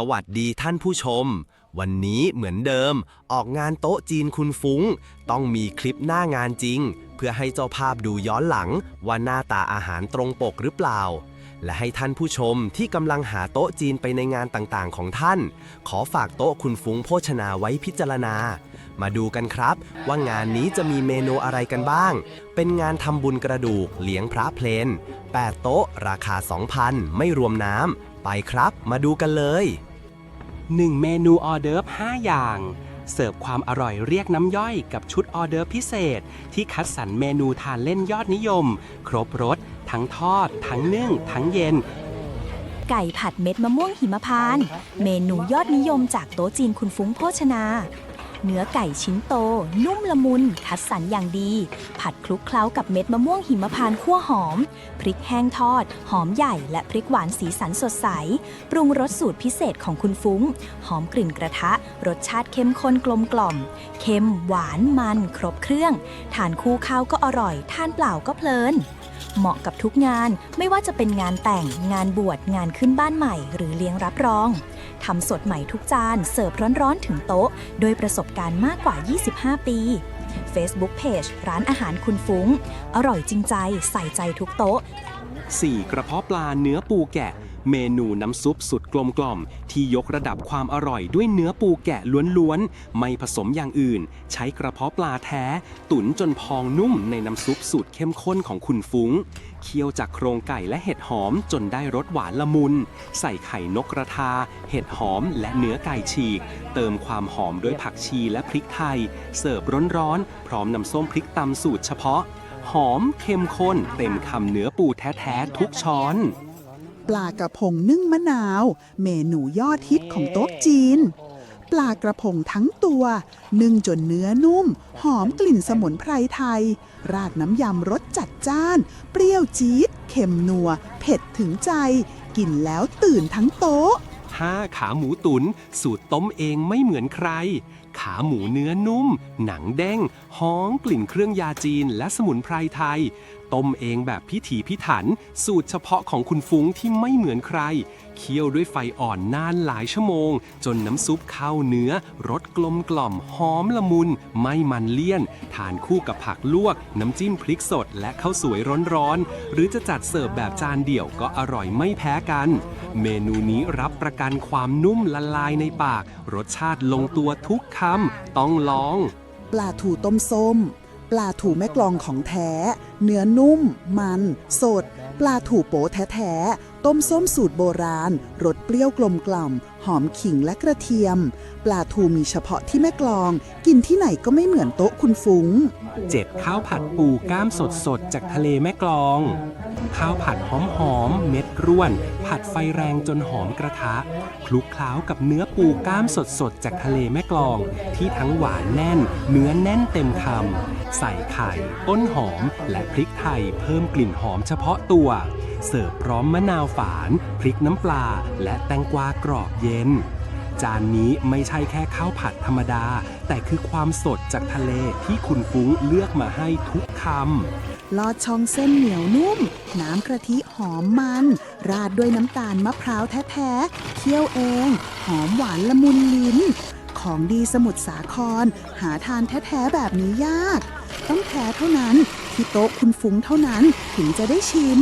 สวัสดีท่านผู้ชม วันนี้เหมือนเดิม ออกงานโต๊ะจีนคุณฟุ้ง ต้องมีคลิปหน้างานจริง เพื่อให้เจ้าภาพดูย้อนหลัง ว่าหน้าตาอาหารตรงปกหรือเปล่า และให้ท่านผู้ชมที่กำลังหาโต๊ะจีนไปในงานต่างๆ ของท่าน ขอฝากโต๊ะคุณฟุ้งโภชนาไว้พิจารณา มาดูกันครับ ว่างานนี้จะมีเมนูอะไรกันบ้าง เป็นงานทำบุญกระดูกเลี้ยงพระเพลน8โต๊ะ ราคา 2,000 ไม่รวมน้ำไปครับ มาดูกันเลย 1 เมนูออเดิร์ฟ5อย่าง เสิร์ฟความอร่อยเรียกน้ำย่อยกับชุดออเดิร์ฟพิเศษ ที่คัดสรรเมนูทานเล่นยอดนิยม ครบรสทั้งทอด ทั้งนึ่ง ทั้งเย็น ไก่ผัดเม็ดมะม่วงหิมพานต์เมนูยอดนิยมจากโต๊ะจีนคุณฟุ้งโภชนา เนื้อไก่ชิ้นโต นุ่มละมุน คัดสรรอย่างดี ผัดคลุกเคล้ากับเม็ดมะม่วงหิมพานต์คั่วหอม พริกแห้งทอด หอมใหญ่และพริกหวานสีสันสดใส ปรุงรสสูตรพิเศษของคุณฟุ้ง หอมกลิ่นกระทะ รสชาติเข้มข้นกลมกล่อม เค็ม หวานมัน ครบเครื่อง ทานคู่ข้าวก็อร่อย ทานเปล่าก็เพลินเหมาะกับทุกงานไม่ว่าจะเป็นงานแต่งงานบวชงานขึ้นบ้านใหม่ หรือเลี้ยงรับรอง ทำสดใหม่ทุกจาน เสิร์ฟร้อนๆ ถึงโต๊ะ โดยประสบการณ์มากกว่า 25 ปี Facebook Page ร้านอาหารคุณฟุ้ง อร่อยจริงใจ ใส่ใจทุกโต๊ะ 4 กระเพาะปลาเนื้อปูแกะ เมนูน้ำซุปสุดกลมกล่อม ที่ยกระดับความอร่อยด้วยเนื้อปูแกะล้วนๆ ไม่ผสมอย่างอื่น ใช้กระเพาะปลาแท้ ตุ๋นจนพองนุ่มในน้ำซุปสูตรเข้มข้นของคุณฟุ้ง เคี่ยวจากโครงไก่และเห็ดหอมจนได้รสหวานละมุน ใส่ไข่นกกระทา เห็ดหอมและเนื้อไก่ฉีก เติมความหอมด้วยผักชีและพริกไทย เสิร์ฟร้อนๆ พร้อมน้ำส้มพริกตำสูตรเฉพาะ หอมเข้มข้นเต็มคำเนื้อปูแท้ๆทุกช้อน ปลากระพงนึ่งมะนาว เมนูยอดฮิตของโต๊ะจีน ปลากระพงทั้งตัว นึ่งจนเนื้อนุ่ม หอมกลิ่นสมุนไพรไทย ราดน้ำยำรสจัดจ้าน เปรี้ยวจี๊ดเค็มนัว เผ็ดถึงใจ กินแล้วตื่นทั้งโต๊ะ 5 ขาหมูตุน สูตรต้มเองไม่เหมือนใคร ขาหมูเนื้อนุ่ม หนังเด้งหอมกลิ่นเครื่องยาจีนและสมุนไพรไทย ต้มเองแบบพิถีพิถัน สูตรเฉพาะของคุณฟุ้งที่ไม่เหมือนใคร เคี่ยวด้วยไฟอ่อนนานหลายชั่วโมง จนน้ำซุปเข้าเนื้อรสกลมกล่อมหอมละมุน ไม่มันเลี่ยน ทานคู่กับผักลวก น้ำจิ้มพริกสดและข้าวสวยร้อนๆหรือจะจัดเสิร์ฟแบบจานเดี่ยวก็อร่อยไม่แพ้กัน เมนูนี้รับประกันความนุ่มละลายในปาก รสชาติลงตัวทุกคำต้องลอง ปลาถูต้มส้ม ปลาถูแม่กลองของแท้ เนื้อนุ่ม มัน สด ปลาถูโปแท้ๆ ต้มส้มสูตรโบราณ รสเปรี้ยวกลมกล่อม หอมขิงและกระเทียม ปลาทูมีเฉพาะที่แม่กลอง กินที่ไหนก็ไม่เหมือนโต๊ะคุณฟุ้ง 7. ข้าวผัดปูก้ามสดสดๆจากทะเลแม่กลอง ข้าวผัดหอมหอมๆเม็ดร่วน ผัดไฟแรงจนหอมกระทะ คลุกเคล้ากับเนื้อปูก้ามสดสดๆจากทะเลแม่กลอง ที่ทั้งหวานแน่น เนื้อแน่นเต็มคำใส่ไข่ ต้นหอมและพริกไทยเพิ่มกลิ่นหอมเฉพาะตัว เสิร์ฟพร้อมมะนาวฝาน พริกน้ำปลา และแตงกวากรอบเย็น จานนี้ไม่ใช่แค่ข้าวผัดธรรมดา แต่คือความสดจากทะเลที่คุณฟุ้งเลือกมาให้ทุกคำลอดช่องเส้นเหนียวนุ่ม น้ำกะทิหอมมัน ราดด้วยน้ำตาลมะพร้าวแท้ๆ เคี่ยวเอง หอมหวานละมุนลิ้น ของดีสมุทรสาคร หาทานแท้ๆ แบบนี้ยาก ต้องแท้เท่านั้น ที่โต๊ะคุณฟุ้งเท่านั้นถึงจะได้ชิม